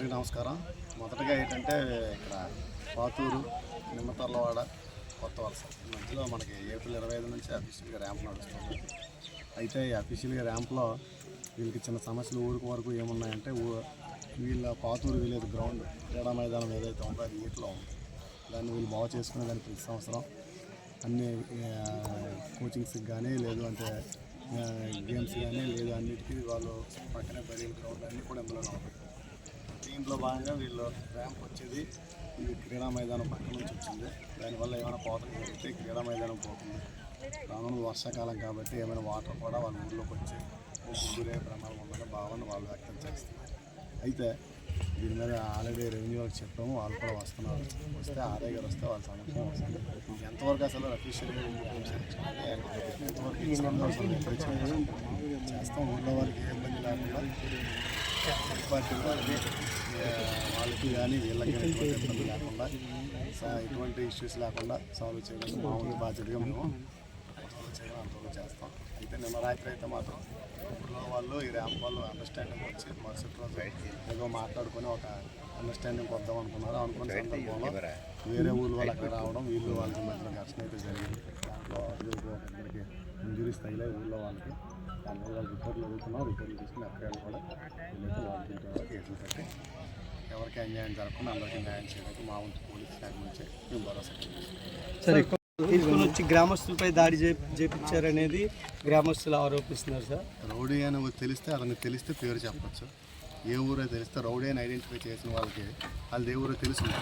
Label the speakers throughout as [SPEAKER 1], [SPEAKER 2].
[SPEAKER 1] అందరికీ నమస్కారం. మొదటగా ఏంటంటే ఇక్కడ పాతూరు నిమ్మతర్లవాడ కొత్త వలస. మధ్యలో మనకి ఏప్రిల్ ఇరవై ఐదు నుంచి అఫీషియల్గా ర్యాంప్ నడుస్తుంది. అయితే ఈ అఫీషియల్గా ర్యాంప్లో వీళ్ళకి చిన్న సమస్యలు ఊరికి వరకు ఏమున్నాయంటే వీళ్ళ పాతూరు విలేజ్ గ్రౌండ్ క్రీడా మైదానం ఏదైతే ఉందో అది నీటిలో ఉంది. దాన్ని వీళ్ళు బాగు చేసుకునే దానికి ప్రతి సంవత్సరం అన్ని కోచింగ్స్కి కానీ లేదు అంటే గేమ్స్ కానీ లేదు అన్నిటికీ వాళ్ళు పక్కనే బరీ గ్రౌండ్ అన్నీ కూడా ఇందులోనే ఉంటాయి దీంట్లో భాగంగా వీళ్ళు ర్యాంప్ వచ్చేది. ఈ క్రీడా మైదానం పక్క నుంచి వచ్చింది. దానివల్ల ఏమైనా పోతలు జరిగితే క్రీడా మైదానం పోతుంది. రానున్న వర్షాకాలం కాబట్టి ఏమైనా వాటర్ కూడా వాళ్ళ ఊళ్ళోకి వచ్చి గురే ప్రమాదం ఉందని భావన వాళ్ళు వ్యక్తం చేస్తున్నారు. అయితే దీని మీద ఆల్రెడీ రెవెన్యూ వాళ్ళకి చెప్పాము. వాళ్ళు కూడా వస్తున్నారు. వస్తే ఆదాయ గారు వస్తే వాళ్ళ సమస్య వస్తుంది. ఎంతవరకు అసలు అఫీషియల్గా ఎంతవరకు చేస్తాం? ఊళ్ళో వాళ్ళకి ఏ ఇబ్బంది లేకుండా వాళ్ళకి కానీ వీళ్ళకి కానీ ఎటువంటి ఇబ్బంది లేకుండా ఎటువంటి ఇష్యూస్ లేకుండా సాల్వ్ చేయడానికి మామూలు బాధ్యతగా మేము సాల్వ్ చేయడం అంతవరకు చేస్తాం అయితే నిన్న రాత్రి అయితే మాత్రం ఊళ్ళో వాళ్ళు ఈ ర్యాంప్ వాళ్ళు అండర్స్టాండింగ్ వచ్చి మరుసటి రోజు ఏదో మాట్లాడుకొని ఒక అండర్స్టాండింగ్ వద్దాం అనుకున్నారు అనుకున్న సందర్భంలో వేరే ఊళ్ళో వాళ్ళు అక్కడ రావడం వీళ్ళు వాళ్ళకి మధ్యలో ఘర్షణ అయితే జరిగింది దాంట్లో ఇద్దరికి ఇంజురీస్ తగిలే ఊళ్ళో వాళ్ళకి వాళ్ళు రిపోర్ట్లు అడుగుతున్నాం రిపోర్ట్లు తీసుకుని అక్కడ కూడా వీళ్ళైతే కేసులు ఎవరికి అన్యాయం జరగకుండా అందరికీ న్యాయం చేయడానికి మా వంతు పోలీస్ శాఖ నుంచి మేము భరోసా.
[SPEAKER 2] సరే తీసుకుని వచ్చి గ్రామస్తులపై దాడి చేపించారనేది గ్రామస్తులు ఆరోపిస్తున్నారు సార్.
[SPEAKER 1] రౌడీ అని తెలిస్తే అతనికి తెలిస్తే పేరు చెప్పచ్చు. ఏ ఊరో తెలిస్తే రౌడీ అని ఐడెంటిఫై చేసిన వాళ్ళకి వాళ్ళది ఏ ఊరో తెలుసుంటే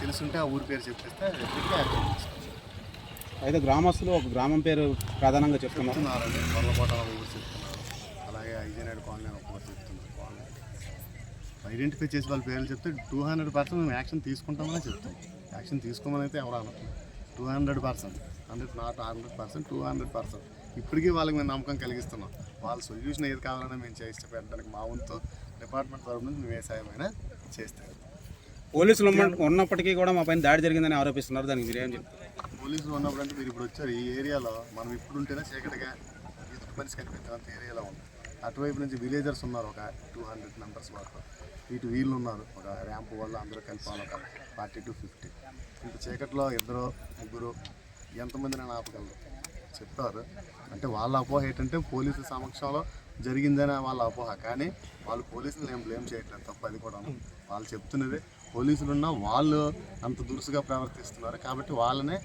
[SPEAKER 1] తెలుసుంటే ఆ ఊరి పేరు చెప్పేస్తే ఎప్పటికీ యాక్షన్
[SPEAKER 3] అయితే గ్రామస్తులు ఒక గ్రామం పేరు ప్రధానంగా చెప్తున్నారు.
[SPEAKER 1] చెప్తున్నారండి. కొర్లకోట ఒక ఊరు చెప్తున్నారు. అలాగే కాలనీ ఒక ఊరు చెప్తున్నారు. కాలనీ. ఐడెంటిఫై చేసి వాళ్ళ పేర్లు చెప్తే టూ హండ్రెడ్ పర్సెంట్ మేము యాక్షన్ తీసుకుంటామని చెప్తాం. యాక్షన్ తీసుకోమని అయితే ఎవరు అనట్లేదు two hundred percent hundred not hundred percent two hundred percent ఇప్పటికీ వాళ్ళకి మేము నమ్మకం కలిగిస్తున్నాం. వాళ్ళ సొల్యూషన్ ఏది కావాలన్నా మేము చేసి పెట్టడానికి మా వంతు డిపార్ట్మెంట్ తరఫు నుంచి మేము ఏ సాయమైనా చేస్తాం.
[SPEAKER 3] పోలీసులు ఉన్న- ఉన్నప్పటికీ కూడా మా పైన దాడి జరిగిందని ఆరోపిస్తున్నారు. దానికి మీరేం చెప్తారు?
[SPEAKER 1] పోలీసులు ఉన్నప్పుడు అంటే మీరు ఇప్పుడు వచ్చారు ఈ ఏరియాలో మనం ఇప్పుడు ఉంటేనే చీకటిగా ఎదుటి మనిషి కనిపించినంత ఏరియాలో ఉంది. అటువైపు నుంచి విలేజర్స్ ఉన్నారు ఒక టూ హండ్రెడ్ మెంబర్స్ వరకు. ఇటు వీళ్ళు ఉన్నారు ఒక ర్యాంప్ వల్ల అందరూ కలిపి ఒక ఫార్టీ టు ఫిఫ్టీ ఇంత చీకట్లో ఇద్దరు ముగ్గురు ఎంతమంది నేను ఆపగలరు? చెప్పారు. అంటే వాళ్ళ అపోహ ఏంటంటే పోలీసుల సమక్షంలో జరిగిందని వాళ్ళ అపోహ. కానీ వాళ్ళు పోలీసులు నేను బ్లేమ్ చేయట్లేదు తప్ప అది కూడా వాళ్ళు చెప్తున్నది పోలీసులు ఉన్నా వాళ్ళు అంత దురుసుగా ప్రవర్తిస్తున్నారు కాబట్టి వాళ్ళనే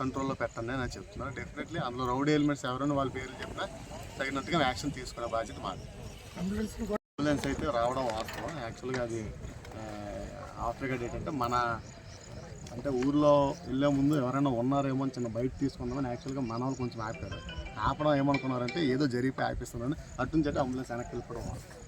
[SPEAKER 1] కంట్రోల్లో పెట్టండి అని చెప్తున్నారు. డెఫినెట్లీ అందులో రౌడీ ఎలిమెంట్స్ ఎవరైనా వాళ్ళ పేర్లు చెప్పినా తగినట్టుగా యాక్షన్ తీసుకునే బాధ్యత మాది. అంబులెన్స్ అయితే రావడం వాస్తవం. యాక్చువల్గా అది ఆఫ్రికా డేట్ అంటే మన అంటే ఊర్లో వెళ్ళే ముందు ఎవరైనా ఉన్నారేమో అని చిన్న బయట తీసుకుందామని యాక్చువల్గా మన వాళ్ళు కొంచెం ఆపారు. ఆపడం ఏమనుకున్నారంటే ఏదో జరిగిపోయి ఆపిస్తున్నారని అటు నుంచి అంటే అంబులెన్స్ వెనక్కి వెళ్ళిపోవడం వాస్తవం.